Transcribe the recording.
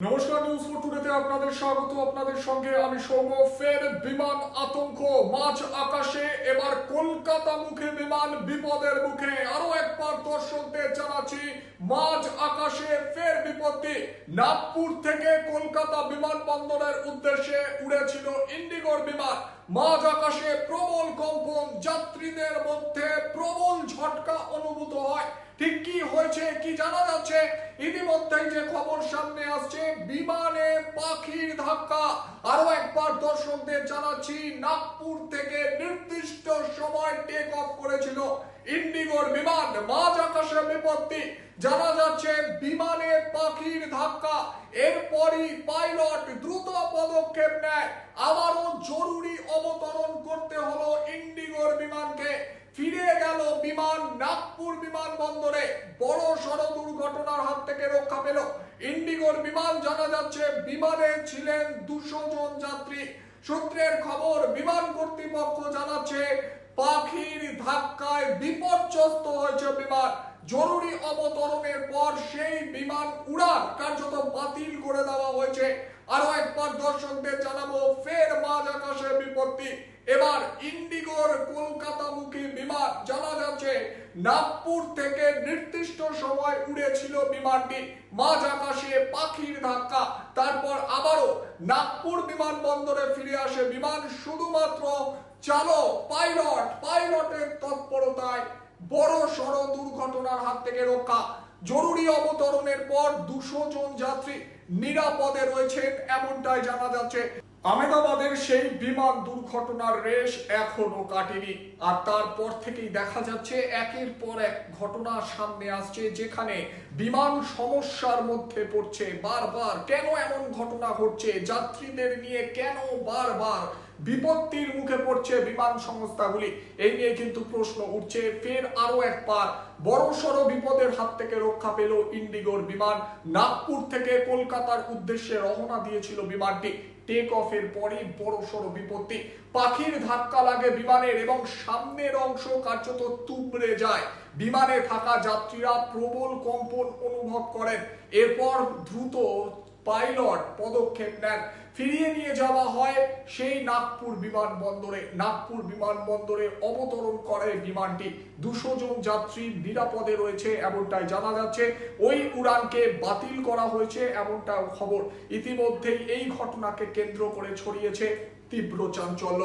নমস্কার news four টুডেতে আপনাদের স্বাগত। আপনাদের সঙ্গে আমি ফের বিমান আতঙ্ক। মাঝ আকাশে, এবার কলকাতা মুখে বিমান বিপদের মুখে। আরও একবার দর্শকদের জানাচ্ছি, মাঝ আকাশে ফের বিপত্তি। নাগপুর থেকে কলকাতা বিমানবন্দরের উদ্দেশ্যে উড়েছিল ইন্ডিগোর বিমান। মাঝ আকাশে প্রবল কম্পন। যাত্রীদের মধ্যে ঝটকা অনুভূত হয়। ঠিক কি হয়েছে, কি জানা যাচ্ছে? ইতিমধ্যেই যে খবর সামনে আসছে, বিমানে পাখির ধাক্কা। আরও একবার দর্শকদের জানাচ্ছি, নাগপুর থেকে নির্দিষ্ট সময় টেক অফ করেছিল ইন্ডিগোর বিমান। মাঝ আকাশে বিপত্তি। জানা যাচ্ছে, বিমানে পাখির ধাক্কা। এরপরই পাইলট দ্রুত পদক্ষেপ নেয়। আবারও বিমান নাগপুর বিমানবন্দরে বড় সড় দুর্ঘটনার হাত থেকে রক্ষা পেল। ইন্ডিগোর বিমান জানা যাচ্ছে, বিমানে ছিলেন দুশো জন যাত্রী। সূত্রের খবর, বিমান কর্তৃপক্ষ জানাচ্ছে, পাখির ধাক্কায় বিপর্যস্ত হয়েছে বিমান। জরুরি অবতরণের পর সেই বিমান উড়ান কার্যত বাতিল করে দেওয়া হয়েছে। আরও একবার দর্শকদের জানাব, ফের মাঝ আকাশে বিপত্তি। এবার ইন্ডিগোর যাচ্ছে নাগপুর থেকে নির্দিষ্ট সময় উড়েছিল বিমানটি। মাঝ আকাশে পাখির ধাক্কা। তারপর আবারও নাগপুর বিমানবন্দরে ফিরে আসে বিমান শুধুমাত্র চালক, পাইলট। পাইলটের তৎপরতায় বড় সড় দুর্ঘটনার হাত থেকে রক্ষা। জরুরি অবতরণের পর দুশো জন যাত্রী নিরাপদে রয়েছেন, এমনটাই জানা যাচ্ছে। আহমেদাবাদের সেই বিমান দুর্ঘটনার রেশ এখনও কাটেনি। আর তারপর থেকেই দেখা যাচ্ছে একের পর এক ঘটনা সামনে আসছে, যেখানে বিমান সমস্যার মধ্যে পড়ছে। বারবার কেন এমন ঘটনা ঘটছে? যাত্রীদের নিয়ে কেন বারবার বিপত্তির মুখে পড়ছে বিমান সংস্থাগুলি? এই নিয়ে কিন্তু প্রশ্ন উঠছে। ফের আরও একবার বড়সড় বিপদের হাত থেকে রক্ষা পেল ইন্ডিগোর বিমান। নাগপুর থেকে কলকাতার উদ্দেশ্যে রওনা দিয়েছিল বিমানটি। টেক অফের বড় সড়ো বিপত্তি। পাখির ধাক্কা লাগে বিমানের এবং সামনের অংশ কার্যত তুবড়ে যায়। বিমানে থাকা যাত্রীরা প্রবল কম্পন অনুভব করেন। এরপর দ্রুত পাইলট পদক্ষেপ নেন। ফিরিয়ে নিয়ে যাওয়া হয় সেই নাগপুর বিমানবন্দরে। নাগপুর বিমানবন্দরে অবতরণ করে বিমানটি। দুশো জন যাত্রী নিরাপদে রয়েছে এমনটাই জানা যাচ্ছে। ওই উড়ানকে বাতিল করা হয়েছে এমনটা খবর। ইতিমধ্যেই এই ঘটনাকে কেন্দ্র করে ছড়িয়েছে তীব্র চাঞ্চল্য।